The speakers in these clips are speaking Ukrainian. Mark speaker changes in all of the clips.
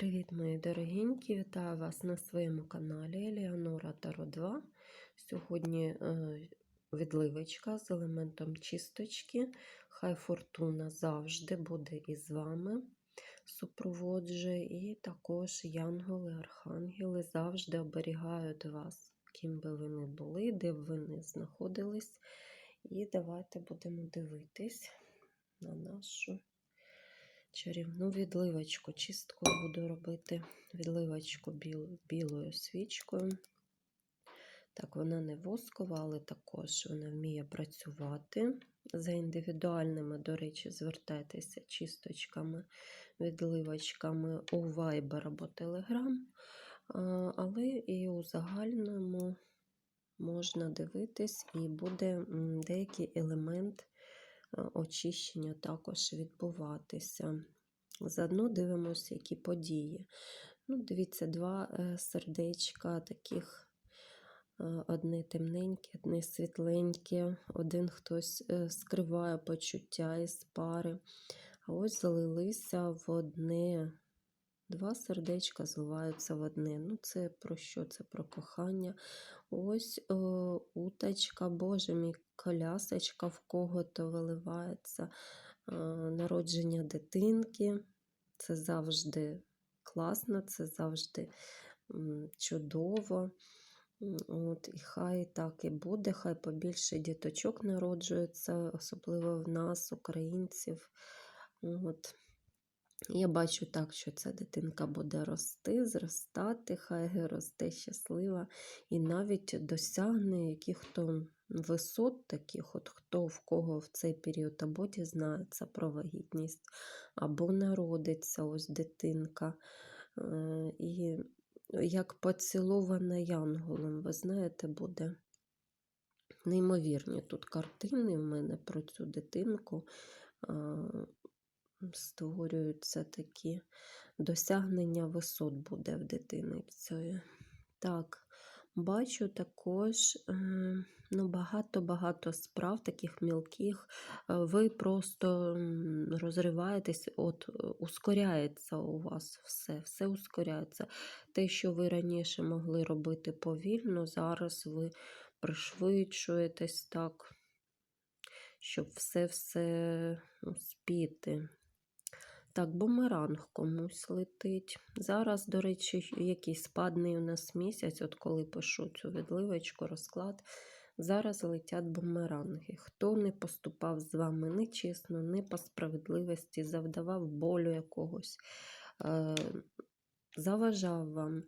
Speaker 1: Привіт, мої дорогенькі! Вітаю вас на своєму каналі Еліанора Таро 2. Сьогодні е, відливочка з елементом чисточки. Хай фортуна завжди буде із вами, супроводжує, і також янголи, архангели завжди оберігають вас, ким би ви не були, де б ви не знаходились. І давайте будемо дивитись на нашу чарівну відливочку. Чистку буду робити відливочку біл, білою свічкою. Так, вона не воскова, але також вона вміє працювати. За індивідуальними, до речі, звертайтеся чисточками, відливочками у Viber або Telegram, але і у загальному можна дивитись, і буде деякий елемент очищення також відбуватися. Заодно дивимося, які події. Ну, Дивіться, два е, сердечка таких. Е, одне темненьке, одне світленьке, один хтось е, скриває почуття із пари. А ось залилися в одне. Два сердечка зливаються в одне. Ну, це про що? Це про кохання. Ось о, уточка, Боже мій колясочка в кого-то виливається. О, народження дитинки. Це завжди класно, це завжди чудово. От, І хай так і буде, хай побільше діточок народжується, особливо в нас, українців. От. Я бачу так, що ця дитинка буде рости, зростати, хай росте щаслива і навіть досягне яких-то висот таких, от хто в кого в цей період або дізнається про вагітність, або народиться ось дитинка. Е, і як поцілована янголом, ви знаєте, буде неймовірні тут картини в мене про цю дитинку створюються такі досягнення висот буде в дитини. цієї. Так, бачу також ну, багато-багато справ, таких мілких. Ви просто розриваєтесь, от ускоряється у вас все, все ускоряється. Те, що ви раніше могли робити повільно, зараз ви пришвидшуєтесь так, щоб все-все успіти. Так, бумеранг комусь летить. Зараз, до речі, якийсь спадний у нас місяць, от коли пишу цю відливочку, розклад. Зараз летять бумеранги. Хто не поступав з вами нечесно, не по справедливості, завдавав болю якогось, е заважав вам,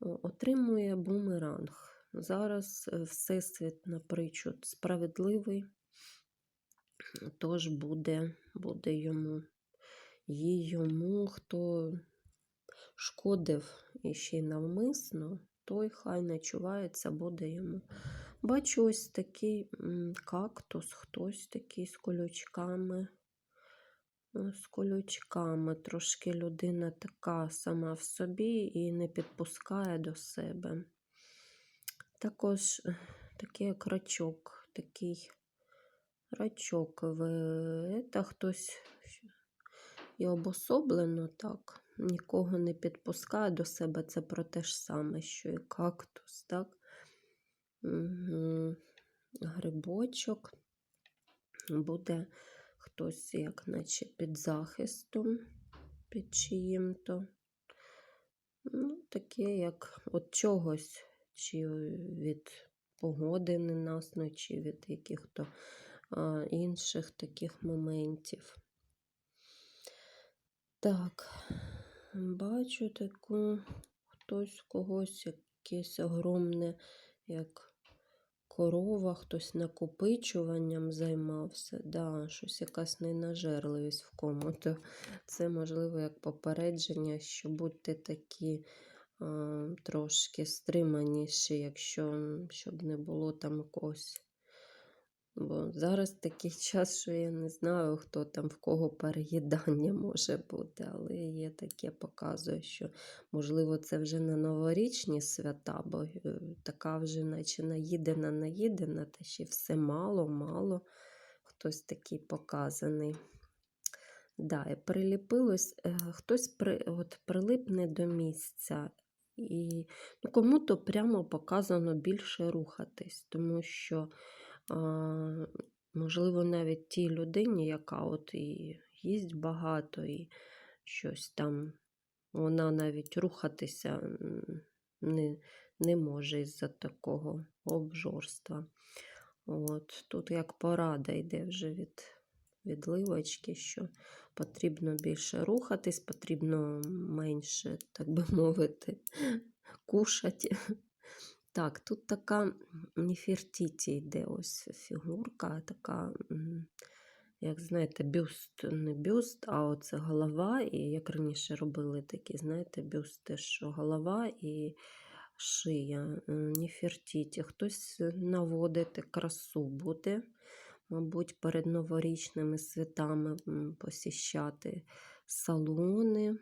Speaker 1: отримує бумеранг. Зараз е, Всесвіт напричуд справедливий, тож буде, буде йому їй йому, хто шкодив і ще й навмисно, той хай начувається, буде йому. Бачу ось такий кактус, хтось такий з колючками. З колючками. Трошки людина така сама в собі і не підпускає до себе. Також е, такий як рачок, такий рачок, та хтось і обособлено так, нікого не підпускає до себе це про те ж саме, що і кактус, так? Грибочок. Буде хтось, як наче під захистом, під чиїм-то. Ну, Таке, як от чогось, чи від погоди ненасної, чи від яких-то інших таких моментів. Так, бачу таку хтось когось якесь огромне, як корова, хтось накопичуванням займався. Да, Щось якась ненажерливість в кому-то. Це, можливо, як попередження, що будьте такі а, трошки стриманіші, якщо щоб не було там якогось Бо зараз такий час, що я не знаю, хто там в кого переїдання може бути, але є таке показує, що, можливо, це вже не новорічні свята, бо е, така вже, наче наїдена, наїдена, та ще все мало, мало. Хтось такий показаний. Да, і приліпилось, е, хтось при, от, прилипне до місця, і ну, кому-то прямо показано більше рухатись, тому що, можливо, навіть тій людині, яка от і їсть багато, і щось там, вона навіть рухатися не, не може із-за такого обжорства. От, тут як порада йде вже від відливочки, що потрібно більше рухатись, потрібно менше, так би мовити, кушати. Так, тут така Нефертіті йде ось фігурка, така, як знаєте, бюст, не бюст, а оце голова. І як раніше робили такі, знаєте, бюсти, що голова і шия. Е, Нефертіті. Хтось наводити красу буде мабуть, перед новорічними святами посіщати салони.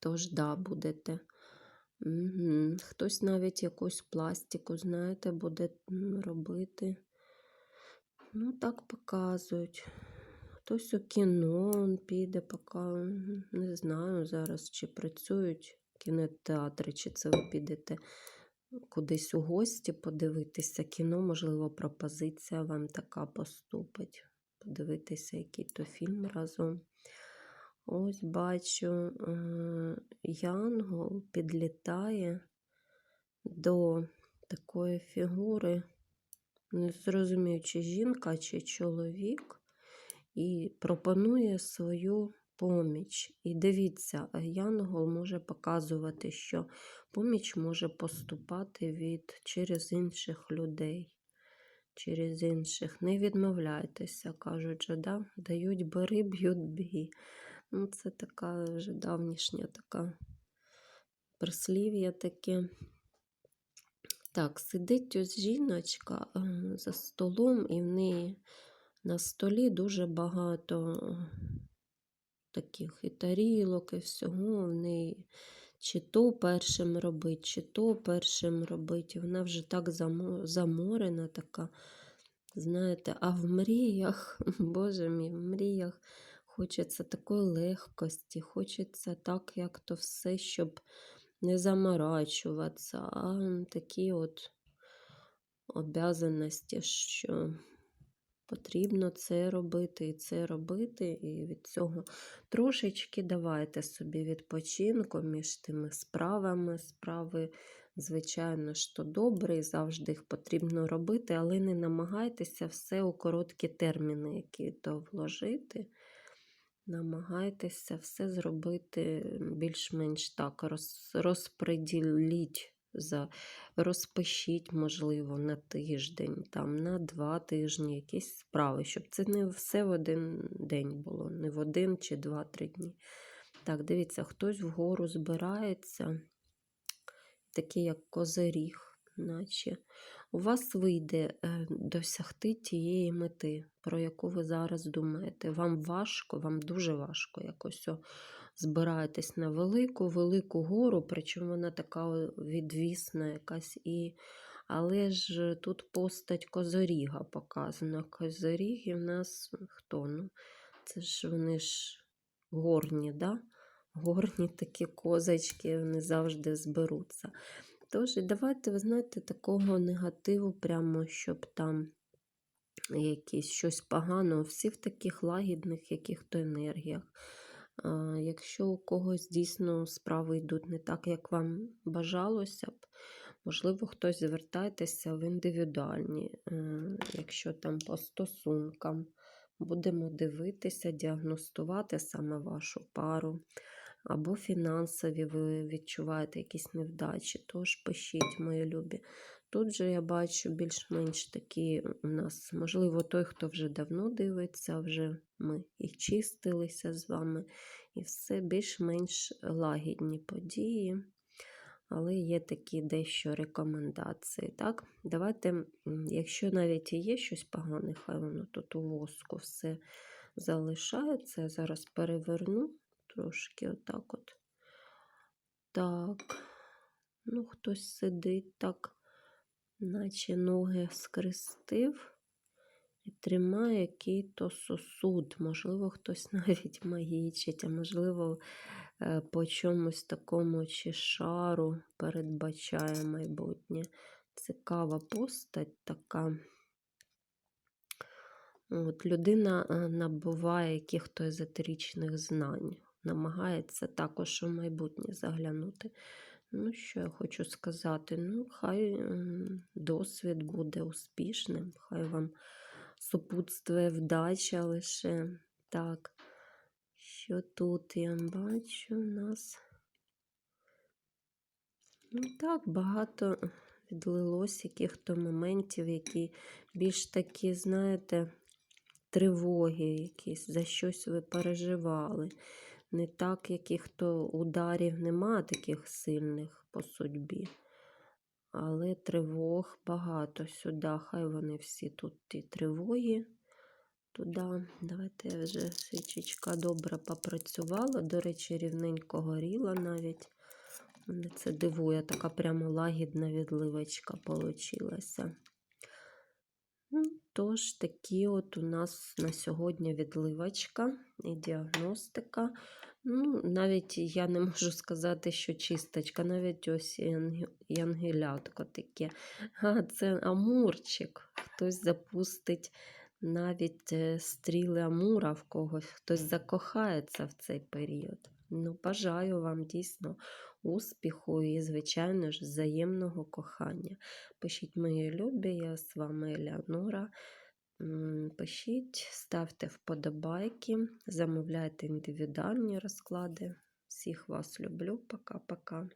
Speaker 1: Тож, да, будете. Угу. Хтось навіть якусь пластику, знаєте, буде робити. Ну, так показують. Хтось у кіно піде, поки не знаю зараз, чи працюють кінотеатри, чи це ви підете кудись у гості подивитися кіно, можливо, пропозиція вам така поступить. Подивитися який-то фільм разом. Ось бачу, е, Янгол підлітає до такої фігури, не зрозумію, чи жінка, чи чоловік, і пропонує свою поміч. І дивіться, Янгол може показувати, що поміч може поступати від через інших людей. Через інших. Не відмовляйтеся, кажуть, що да? дають бери, б'ють бій. Ну, Це така вже давнішня така прислів'я таке. Так, сидить ось жіночка е, за столом, і в неї на столі дуже багато таких і тарілок, і всього в неї чи то першим робить, чи то першим робить. Вона вже так заморена, така, знаєте, а в мріях, Боже мій, в мріях хочеться такої легкості, хочеться так, як то все, щоб не заморачуватися, а такі от обязаності, що Потрібно це робити і це робити, і від цього трошечки давайте собі відпочинку між тими справами. Справи, звичайно, що добре, і завжди їх потрібно робити, але не намагайтеся все у короткі терміни, які то вложити. Намагайтеся все зробити більш-менш так, розподіліть за розпишіть, можливо, на тиждень, там, на два тижні якісь справи, щоб це не все в один день було, не в один чи два-три дні. Так, дивіться, хтось вгору збирається, такий як козиріг, наче. У вас вийде е, досягти тієї мети, про яку ви зараз думаєте. Вам важко, вам дуже важко якось збираєтесь на велику, велику гору, причому вона така відвісна якась. і Але ж тут постать Козоріга показана. Козоріги в нас хто? Ну, Це ж вони ж горні, да? горні такі козочки, вони завжди зберуться. Тож, давайте, ви знаєте, такого негативу, прямо щоб там якісь щось погано, всі в таких лагідних яких-то енергіях. Якщо у когось дійсно справи йдуть не так, як вам бажалося б, можливо, хтось звертайтеся в індивідуальні, е, якщо там по стосункам будемо дивитися, діагностувати саме вашу пару. Або фінансові ви відчуваєте якісь невдачі, тож пишіть, мої любі. Тут же я бачу більш-менш такі у нас, можливо, той, хто вже давно дивиться, вже ми і чистилися з вами, і все більш-менш лагідні події. Але є такі дещо рекомендації. Так? Давайте, якщо навіть і є щось погане, хай воно тут у воску все залишається. Зараз переверну трошки отак от. Так, ну, хтось сидить так наче ноги скрестив І тримає який-то сосуд. Можливо, хтось навіть магічить, а можливо, е, по чомусь такому чи шару передбачає майбутнє. Цікава постать така. От, людина е, набуває якихось езотеричних знань, намагається також у майбутнє заглянути. Ну, що я хочу сказати? Ну, хай досвід буде успішним, хай вам супутствує вдача лише. Так, що тут я бачу у нас? Ну, так, багато відлилось яких-то моментів, які більш такі, знаєте, тривоги якісь, за щось ви переживали. Не так, яких-то ударів нема таких сильних по судьбі. Але тривог багато сюди. Хай вони всі тут ті тривоги. Туди. Давайте я вже свічечка добре попрацювала. До речі, рівненько горіла навіть. Мене це дивує, така прямо лагідна відливочка получилася. Тож, такі от у нас на сьогодні відливочка і діагностика. Ну, навіть я не можу сказати, що чисточка, навіть ось янг- янгелятко таке. А, це амурчик. Хтось запустить навіть е, стріли амура в когось, хтось закохається в цей період. Ну, бажаю вам дійсно успіху і, звичайно ж, взаємного кохання. Пишіть мої любі, я з вами Елеонора. Пишіть, ставте вподобайки, замовляйте індивідуальні розклади. Всіх вас люблю. Пока-пока.